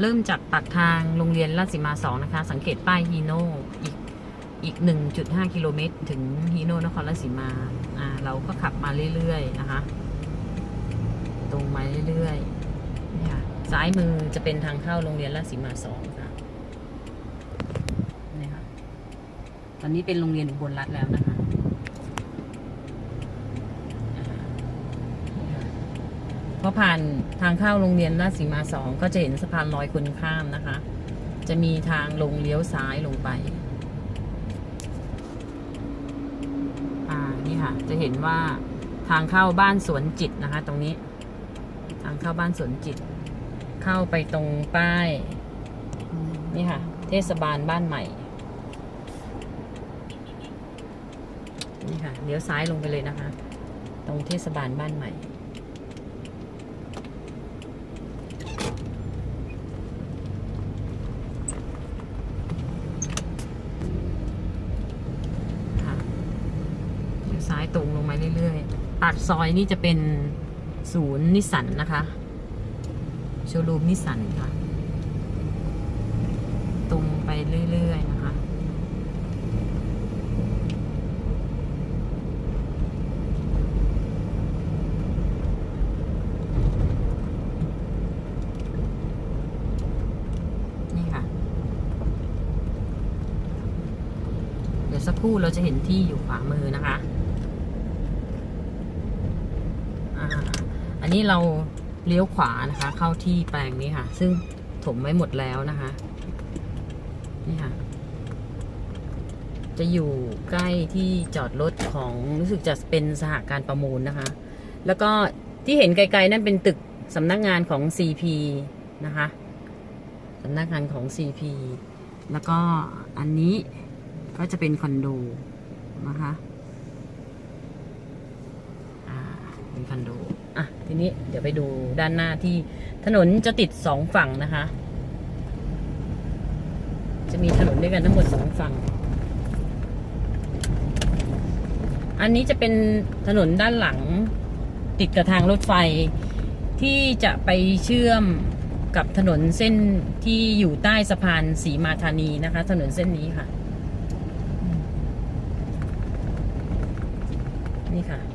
เริ่มจากปากทางโรงเรียนราชสีมาสองนะคะ สังเกตป้ายฮีโน่อีกอีก 1.5 กิโลเมตร ถึงฮีโน่นครราชสีมาอ่าเราก็ขับมาเรื่อยๆนะคะ ตรงมาเรื่อยๆนี่ค่ะซ้ายมือจะเป็นทางเข้าโรงเรียนราชสีมาสองค่ะนี่ค่ะ ตอนนี้เป็นโรงเรียนอุบลรัฐแล้วนะคะ พอผ่านทางเข้าโรงเรียนราชสีมาสองก็จะเห็นสะพานลอยคนข้ามนะคะ จะมีทางลงเลี้ยวซ้ายลงไป อ่า นี่ค่ะ จะเห็นว่าทางเข้าบ้านสวนจิตนะคะ ตรงนี้ ทางเข้าบ้านสวนจิต เข้าไปตรงป้าย นี่ค่ะ เทศบาลบ้านใหม่ นี่ค่ะ เลี้ยวซ้ายลงไปเลยนะคะ ตรงเทศบาลบ้านใหม่ ค่ะเลี้ยวซ้าย ตรงลงมาเรื่อยๆตัดซอยนี่จะเป็นศูนย์นิสสันนะคะ โชว์รูมนิสสันค่ะ ตรงไปเรื่อยๆนะคะ นี่ค่ะ เดี๋ยวสักครู่เราจะเห็นที่อยู่ขวามือนะคะอ่า อันนี้เราเลี้ยวขวานะคะ เข้าที่แปลงนี้ค่ะ ซึ่งถมไว้หมดแล้วนะคะ นี่ค่ะ จะอยู่ใกล้ที่จอดรถของรู้สึกจะเป็นสหการประมูลนะคะ แล้วก็ที่เห็นไกลๆนั่นเป็นตึกสำนักงานของ CP นะคะสำนักงานของ CP แล้วก็อันนี้ก็จะเป็นคอนโดนะคะอ่า เป็นคอนโดอะทีนี้เดี๋ยวไปดูด้านหน้าที่ถนนจะติดสองฝั่งนะคะ จะมีถนนด้วยกันทั้งหมดสองฝั่ง อันนี้จะเป็นถนนด้านหลัง ติดกับทางรถไฟที่จะไปเชื่อมกับถนนเส้นที่อยู่ใต้สะพานสีมาธานีนะคะ ถนนเส้นนี้ค่ะ นี่ค่ะ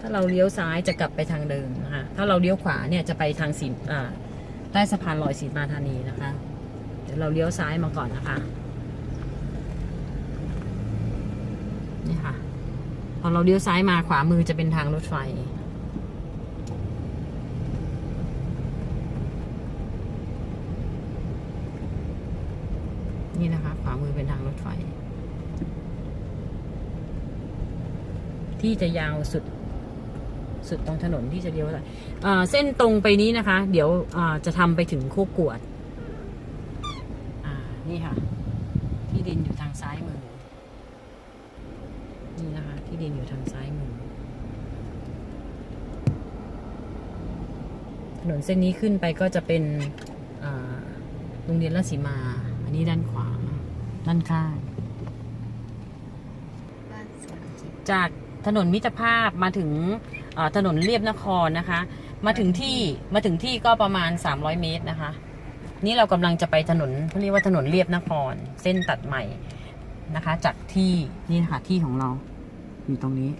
ถ้าเราเลี้ยวซ้ายจะกลับไปทางเดิมนะคะ ถ้าเราเลี้ยวขวาเนี่ยจะไปทางสีใต้สะพานลอยสีมาธานีนะคะ เดี๋ยวเราเลี้ยวซ้ายมาก่อนนะคะ นี่ค่ะ พอเราเลี้ยวซ้ายมาขวามือจะเป็นทางรถไฟนี่นะคะ ขวามือเป็นทางรถไฟ ที่จะยาวสุด สุดตรงถนนที่จะเลี้ยวไปอ่าเส้นตรงไปนี้นะคะ เดี๋ยวจะทำไปถึงโคกวดนี่ค่ะ ที่ดินอยู่ทางซ้ายมือ นี่นะคะ ที่ดินอยู่ทางซ้ายมือ ถนนเส้นนี้ขึ้นไปก็จะเป็นโรงเรียนราชสีมา อันนี้ด้านขวา ด้านข้าง จากถนนมิตรภาพมาถึง ถนนเรียบนครนะคะ มาถึงที่มาถึงที่ก็ประมาณ 300 เมตรนะคะ นี่เรากำลังจะไปถนนเขาเรียกว่าถนนเรียบนคร เส้นตัดใหม่นะคะ จากที่นี่นะคะที่ของเราอยู่ตรงนี้